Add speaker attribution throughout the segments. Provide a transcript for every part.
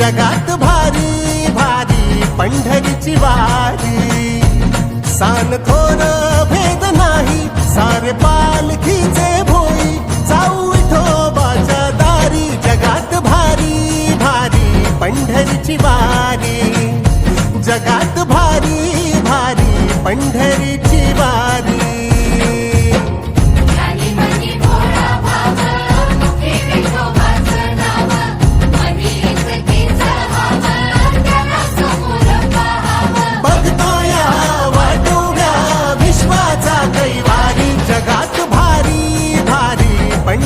Speaker 1: जगात भारी भारी पंढरीची वारी. सान थोर भेद नाही सारे पालखीचे भोई. जाऊ विठोबाच्या दारी जगात भारी भारी पंढरीची वारी. जगात भारी भारी पंढरीची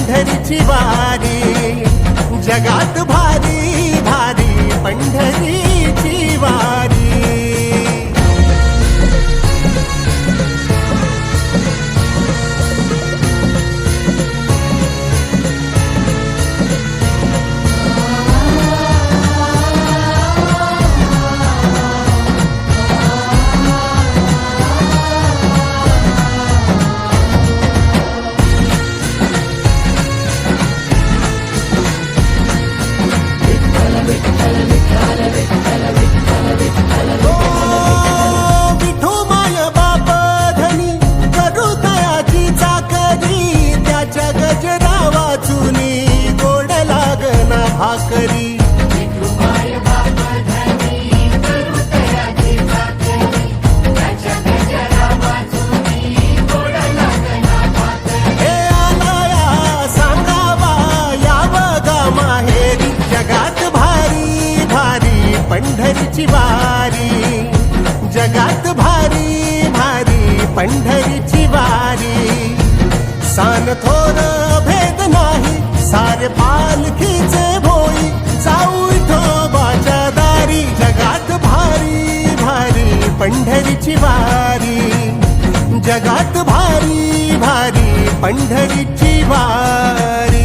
Speaker 1: पंढरीची वारी जगात भारी भारी पंढरीची वारी जगात भारी भारी पंढरीची वारी. सान थोर भेद नाही सारे पालखीचे भोई जाऊ विठोबाच्या दारी जगात भारी भारी पंढरीची वारी. जगात भारी भारी पंढरीची वारी.